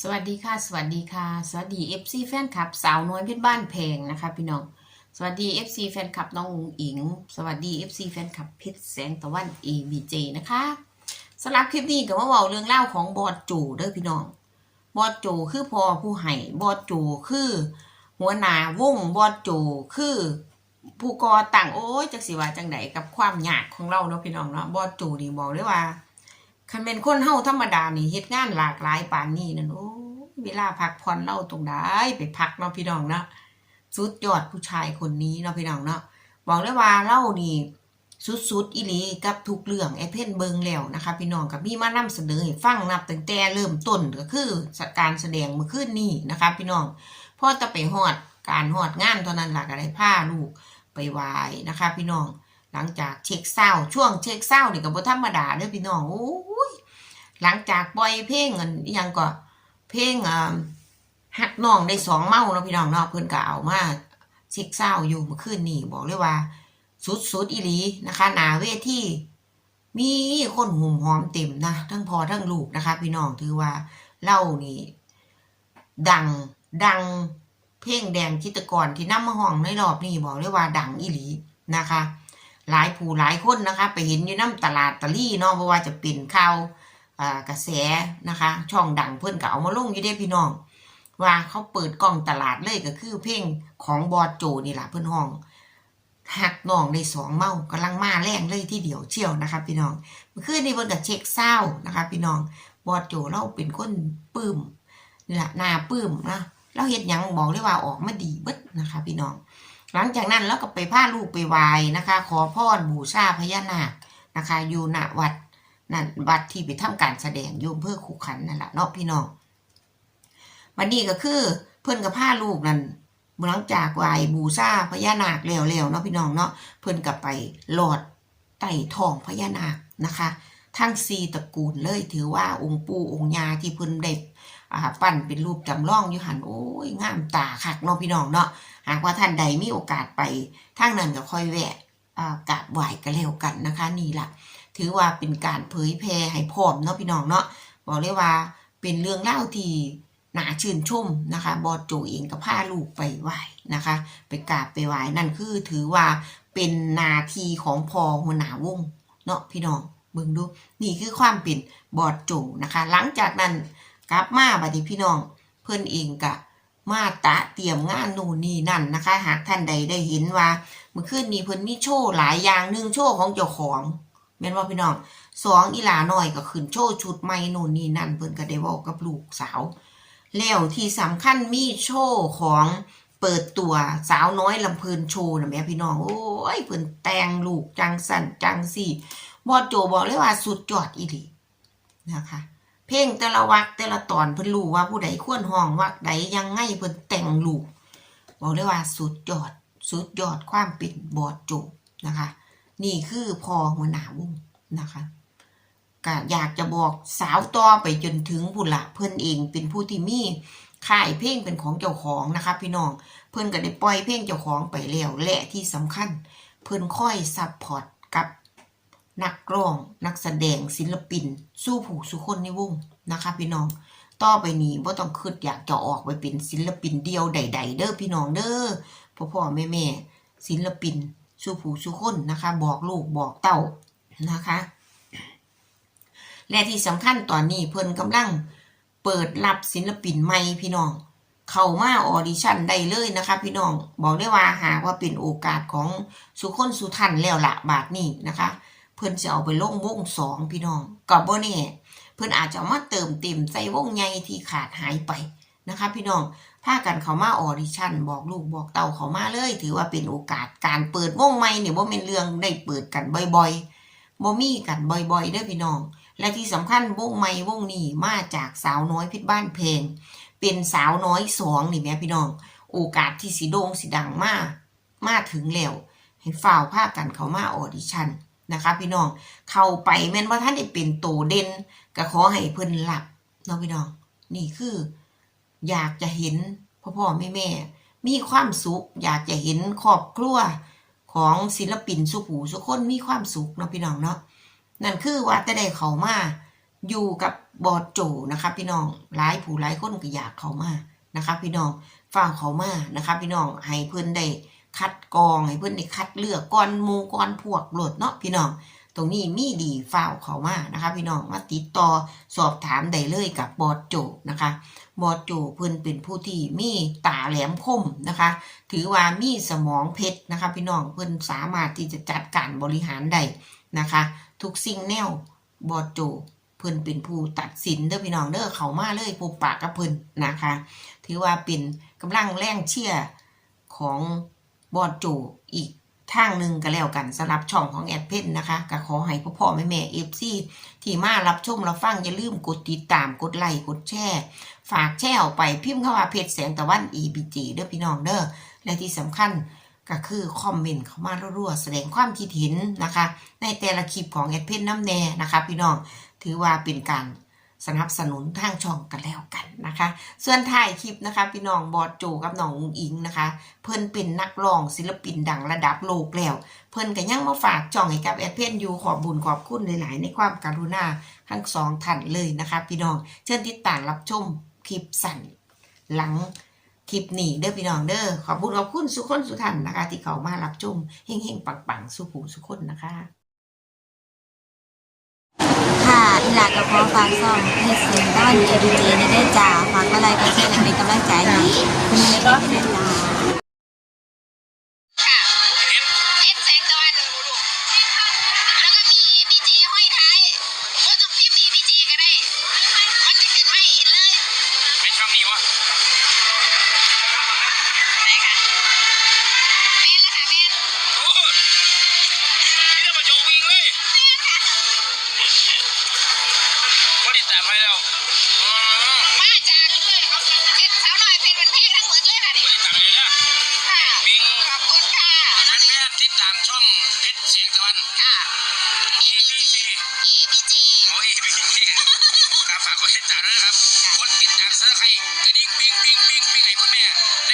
สวัสดีค่ะ สวัสดีค่ะ สวัสดี FC แฟนคลับ สาวน้อยเพชรบ้านเพลงนะคะพี่น้อง สวัสดี FC แฟนคลับน้องอุ๋งอิง สวัสดี FC แฟนคลับเพชรแสงตะวัน ABJ นะคะสำหรับคลิปนี้ก็มาเว้าเรื่องเล่าของบอดจูเด้อพี่น้อง บอดจูคือพอผู้ให้บอดจูคือ หัวหน้าวงบอดจูคือผู้ก่อตั้งโอ้ยจักสิว่าจังไดกับความยากของเราเนาะพี่น้องเนาะบอดจูนี่บอกเลยว่า คันเป็นคนเฮาธรรมดานี่เฮ็ดงานหลากหลายปานนี้นั่นโอ้เวลาพักผ่อนเล่าตรงใดไปพักเนาะพี่น้องเนาะสุดยอดผู้ชายคนนี้เนาะพี่น้องเนาะบอกเลยว่าเล่านี่สุดๆอีหลีกับทุกเรื่องไอ้เพ่นเบิงแล้วนะคะ พี่น้องกับมีมานำเสนอให้ฟังนับตั้งแต่เริ่มต้นก็คือการแสดงเมื่อคืนนี้นะคะ พี่น้องพอจะไปฮอดการฮอดงานเท่านั้นหล่ะก็ได้าลูกไปไหว้นะคะ พี่น้องหลังจากเช็คเศร้าช่วงเช็คเศร้านี่ก็บ่ธรรมดาเด้อพี่น้องโอ้ หลังจากปล่อยเพลงอันอิหยังก็เพลงอ่าหักน้องได้สองเมาเนาะพี่น้องเนาะเพิ่นก็เอามาเช็คเศร้าอยู่เมื่อคืนนี้บอกเลยว่า สุดๆอีหลีนะคะหนาเวทีมีคนหุ่มหอมเต็มนะทั้งพอทั้งลูกนะคะ พี่น้องถือว่าเล่านี่ดังดังเพลงแดงจิตกรที่นำมาห้องในรอบนี้บอกเลยว่าดังอีหลีนะคะ หลายผู้หลายคนนะคะ ไปเห็นอยู่น้ำตลาดตะลี่เนาะเพราะว่าจะเป็นข่าวอ่า กระแสนะคะ ช่องดังเพื่อนก็เอามาลงอยู่ได้พี่น้อง ว่าเขาเปิดกล้องตลาดเลยก็คือเพลงของบอดโจนี่แหละเพื่อนห้องหักน้องได้สองเมากำลังมาแรงเลยที่เดียวเชี่ยวนะคะพี่น้องเมื่อคืนนี้เพิ่นก็เช็คเศร้านะคะ พี่น้องบอดโจเราเป็นคนปื้มนี่แหละหน้าปื้มนะเราเฮ็ดหยังบอกเลยว่าออกมาดีเบิดนะคะ พี่น้อง หลังจากนั้นแล้วก็ไปพาลูกไปไหว้นะคะ ขอพรบูชาพญานาคนะคะ อยู่ณวัด นั่นวัดที่ไปทำการแสดงโยมเพื่อขุขันนั่นแหละเนาะพี่น้องวันนี้ก็คือเพื่อนกับพาลูกนั่นหลังจากไหวบูชาพญานาคแล้วแล้วเนาะพี่น้องเนาะเพื่อนกับไปหลอดไต่ทองพญานาคนะคะ ทั้งสี่ตระกูลเลยถือว่าองค์ปู่องค์ยาที่เพิ่อนได้อ่าปั้นเป็นรูปจำลองอยู่หันโอ้ยงามตาคักเนาะพี่น้องเนาะหากว่าท่านใดมีโอกาสไปทางนั้นก็ค่อยแวะกราบไหว้กันแล้วกันนะคะ นี่แหละ ถือว่าเป็นการเผยแพร่ให้พร้อมเนาะพี่น้องเนาะบอกเลยว่าเป็นเรื่องเล่าที่หนาชื่นชมนะคะ บอดโจเองก็พาลูกไปไหว้นะคะ ไปกราบไปไหว้นั่นคือถือว่าเป็นนาทีของพอหัวหน้าวงเนาะพี่น้องเบิ่งดูนี่คือความเป็นบอดโจนะคะ หลังจากนั้นกลับมาบัดนี้พี่น้องเพิ่อนเองก็มาตะเตรียมงานนู่นนี่นั่นนะคะ หากท่านใดได้เห็นว่าเมื่อคืนนี้เพิ่นมีโชว์หลายอย่างหนึ่งโชว์ของเจ้าของ ม่นว่าพี่น้องสองอีหลาหน้อยก็ขึ้นโชว์ชุดใหม่นู่นนี่นั่นเพิ่นก็ได้เว้ากับลูกสาว แล้วที่สำคัญมีโชว์ของเปิดตัวสาวน้อยลำเพลินโชว์นะแม่พี่น้องโอ้ยเพิ่นแต่งลูกจังสั่นจังสี่บอดโจบอกเลยว่าสุดยอดอีหลีนะคะ เพลงแต่ละวักแต่ละตอนเพิ่นรู้ว่าผู้ใดควรห้องวักใดยังไงเพิ่นแต่งลูกบอกเลยว่าสุดยอดสุดยอดความเป็นบอดโจบนะคะ นี่คือพอหัวหน้าวงนะคะก็อยากจะบอกสาวต่อไปจนถึงผู้ละเพิ่อนเองเป็นผู้ที่มีค่ายเพลงเป็นของเจ้าของนะคะพี่น้องเพิ่อนก็ได้ปล่อยเพลงเจ้าของไปแล้วและที่สำคัญ เพิ่อนค่อยซัพพอร์ตกับนักร้องนักแสดงศิลปิน สู้ผู้สุคนในวงนะคะ พี่น้องต่อไปนี้บ่ต้องคิดอยากจะออกไปเป็นศิลปินเดียวใด ๆ เด้อพี่น้องเด้อพ่อพ่อแม่แม่ศิลปิน สู้ผู้สุคนนะคะ บอกลูกบอกเต้านะคะ และที่สำคัญตอนนี้เพิ่นกำลังเปิดรับศิลปินใหม่พี่น้อง เข้ามาออดิชั่นได้เลยนะคะ พี่น้องบอกได้ว่าหากว่าเป็นโอกาสของสุคนสุทันแล้วละบาทนี้นะคะ เพิ่นจะเอาไปลงวงสองพี่น้องกับบ่แน่เพิ่นอาจจะมาเติมเต็มใส่วงใหญ่ที่ขาดหายไปนะคะ พี่น้อง พากันเขามาออดิชั่น บอกลูกบอกเต่าเขามาเลย ถือว่าเป็นโอกาสการเปิดวงใหม่เนี่ยบ่แม่นเรื่องได้เปิดกันบ่อยๆบ่มีกันบ่อยๆเด้อพี่น้อง และที่สำคัญวงใหม่วงนี้มาจากสาวน้อยพชรบ้านเพลง เป็นสาวน้อยสองนี่แม่พี่น้อง โอกาสที่สีโด่งสีดังมากมาถึงแล้วให้ฝ่าวภากันเขามาออดิชั่นนะคะ พี่น้องเข้าไปแม่นว่าท่านได้เป็นโตเด่นก็ขอให้เพิ่นหลับเนาะพี่น้อง นี่คือ อยากจะเห็นพ่อพ่อแม่แม่มีความสุข อยากจะเห็นครอบครัวของศิลปินสุขูสุคนมีความสุขเนาะพี่น้องเนาะนั่นคือว่าจะได้เขามาอยู่กับบอดโจนะคะ พี่น้องหลายผู้หลายคนก็อยากเขามานะคะ พี่น้องฝ้ากเขามานะคะ พี่น้องให้เพิ่อนได้คัดกองให้เพิ่อนได้คัดเลือกก่อนมูก่อนพวกโหลดเนาะพี่น้อง ตรงนี้มีดีฝ้าเขามานะคะ พี่น้องมาติดต่อสอบถามได้เลยกับบอดโจนะคะบอดโจเพิ่นเป็นผู้ที่มีตาแหลมคมนะคะ ถือว่ามีสมองเพชรนะคะ พี่น้องเพิ่นสามารถที่จะจัดการบริหารได้นะคะ ทุกสิ่งแนวบอดโจเพิ่นเป็นผู้ตัดสินเด้อพี่น้องเด้อเขามาเลยผู้ปากกับเพิ่นนะคะ ถือว่าเป็นกำลังแรงเชี่ยของบอดโจอีก ทางหนึ่งก็แล้วกันสำหรับช่องของแอดเพนนะคะก็ขอให้พ่อพ่อแม่แม่เอฟซีที่มารับชมรับฟังอย่าลืมกดติดตามกดไลค์กดแชร์ฝากแชร์ออกไปพิมพ์เข้ามาเพจแสงตะวัน EBG เด้อพี่น้องเด้อและที่สำคัญก็คือคอมเมนต์เข้ามารัวๆแสดงความคิดเห็นนะคะ ในแต่ละคลิปของแอดเพนน้ำแน่นะคะ พี่น้องถือว่าเป็นการ สนับสนุนทางช่องกันแล้วกันนะคะ ส่วนท้ายคลิปนะคะ พี่น้องบอดโจกับน้องอุงอิงนะคะ เพิ่นเป็นนักร้องศิลปินดังระดับโลกแล้ว เพิ่นก็ยังมาฝากจ่องให้กับแอดเพนยูขอบบุญขอบคุณหลายๆในความกรุณาทั้งสองท่านเลยนะคะ พี่น้องเชิญติดตามรับชมคลิปสั่นหลังคลิปนี้เด้อพี่น้องเด้อขอบบุญขอบคุณสุขคนสุท่านนะคะ ที่เขามารับชมเฮงๆปังๆสุขูสุขคนนะคะ อีหลากก็ขอฝากซ่องเพจเสียงต้อนเอดีเจในได้จ้าฝากก็ไลก็แชร์และเป็นกำลังใจให้คุณแม่ก็ได้จ้า ติดตามช่องเพชรเสียงตะวัน ค่ะ ABC APJ โอ้ย ABC ครับฝากกดติดตามด้วยนะครับกดติดตามซับสไครต์กระดิ่งปิ้งปิ้งปิ้งปิ้งให้คุณแม่ได้ฮอด